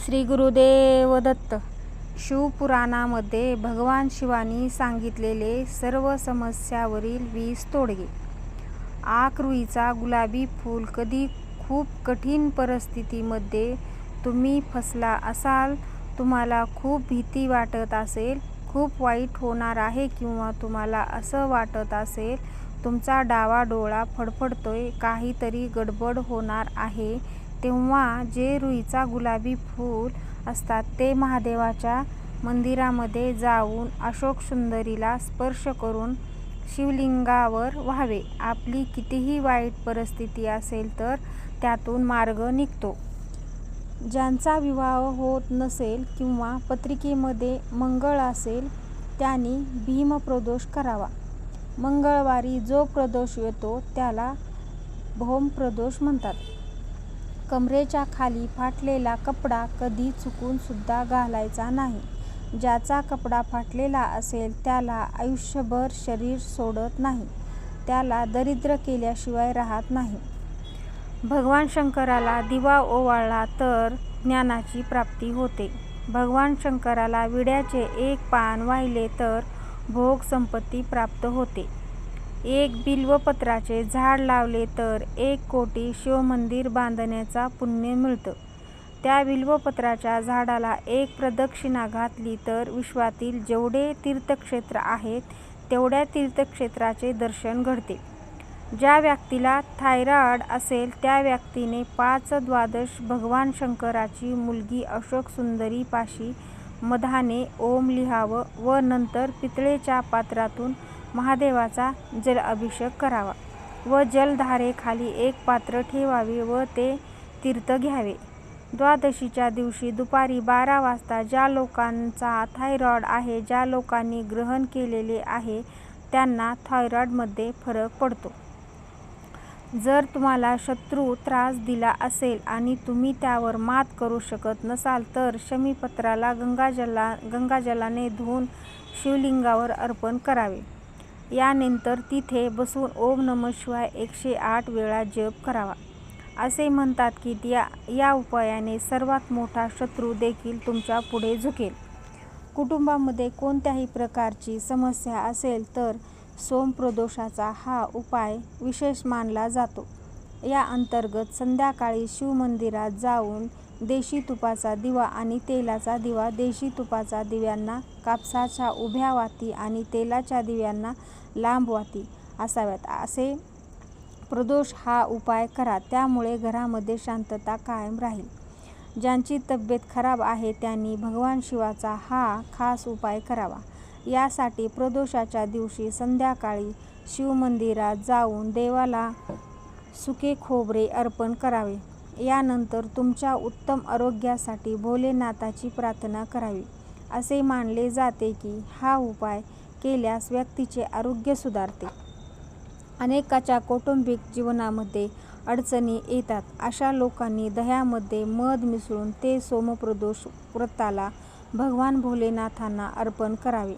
श्री गुरुदेव दत्त शिवपुराणामध्ये भगवान शिवानी सांगितलेले सर्व समस्यावरील वीस तोडगे. आक गुलाबी फूल कधी खूप कठीण परिस्थितीमध्ये तुम्ही फसला असाल तुम्हाला खूप भीती वाटत असेल खूप वाईट होणार आहे किंवा तुम्हाला असं वाटत असेल तुमचा डावा डोळा फडफडतोय काहीतरी गडबड होणार आहे तेव्हा जे रुईचा गुलाबी फूल असतात ते महादेवाच्या मंदिरामध्ये जाऊन अशोक सुंदरीला स्पर्श करून शिवलिंगावर व्हावे. आपली कितीही वाईट परिस्थिती असेल तर त्यातून मार्ग निघतो. ज्यांचा विवाह होत नसेल किंवा पत्रिकेमध्ये मंगळ असेल त्यांनी भीमप्रदोष करावा. मंगळवारी जो प्रदोष येतो त्याला भौमप्रदोष म्हणतात. कमरेच्या खाली फाटलेला कपडा कधी चुकून सुद्धा घालायचा नाही. ज्याचा कपडा फाटलेला असेल त्याला आयुष्यभर शरीर सोडत नाही. त्याला दरिद्र केल्याशिवाय राहत नाही. भगवान शंकराला दिवा ओवाळला तर ज्ञानाची प्राप्ती होते. भगवान शंकराला विड्याचे एक पान वाहिले तर भोग संपत्ती प्राप्त होते. एक बिल्वपत्राचे झाड लावले तर एक कोटी शिवमंदिर बांधण्याचा पुण्य मिळतं. त्या बिल्वपत्राच्या झाडाला एक प्रदक्षिणा घातली तर विश्वातील जेवढे तीर्थक्षेत्र आहेत तेवढ्या तीर्थक्षेत्राचे दर्शन घडते. ज्या व्यक्तीला थायरॉईड असेल त्या व्यक्तीने पाच द्वादश भगवान शंकराची मुलगी अशोक सुंदरी पाशी मधाने ओम लिहावं व नंतर पितळेच्या पात्रातून महादेवाचा जलअभिषेक करावा व जलधारेखाली एक पात्र ठेवावे व ते तीर्थ घ्यावे. द्वादशीच्या दिवशी दुपारी बारा वाजता ज्या लोकांचा थायरॉइड आहे ज्या लोकांनी ग्रहण केलेले आहे त्यांना थायरॉईडमध्ये फरक पडतो. जर तुम्हाला शत्रू त्रास दिला असेल आणि तुम्ही त्यावर मात करू शकत नसाल तर शमीपत्राला गंगाजला गंगाजलाने धुवून शिवलिंगावर अर्पण करावे. यानंतर तिथे बसून ओम नमः शिवाय एकशे आठ वेळा जप करावा. असे म्हणतात की या या उपायाने सर्वात मोठा शत्रू देखील तुमच्यापुढे झुकेल. कुटुंबामध्ये कोणत्याही प्रकारची समस्या असेल तर सोमप्रदोषाचा हा उपाय विशेष मानला जातो. या अंतर्गत संध्याकाळी शिवमंदिरात जाऊन देशी तुपाचा दिवा आणि तेलाचा दिवा. देशी तुपाचा दिव्यांना कापसाच्या उभ्या वाती आणि तेलाच्या दिव्यांना लांब वाती असाव्यात. असे प्रदोष हा उपाय करा. त्यामुळे घरामध्ये शांतता कायम राहील. ज्यांची तब्येत खराब आहे त्यांनी भगवान शिवाचा हा खास उपाय करावा. यासाठी प्रदोषाच्या दिवशी संध्याकाळी शिवमंदिरात जाऊन देवाला सुके खोबरे अर्पण करावे. यानंतर तुमच्या उत्तम आरोग्यासाठी भोलेनाथाची प्रार्थना करावी. असे मानले जाते की हा उपाय केल्यास व्यक्तीचे आरोग्य सुधारते. अनेकाच्या कौटुंबिक जीवनामध्ये अडचणी येतात. अशा लोकांनी दह्यामध्ये मध मिसळून ते सोमप्रदोष व्रताला भगवान भोलेनाथांना अर्पण करावे.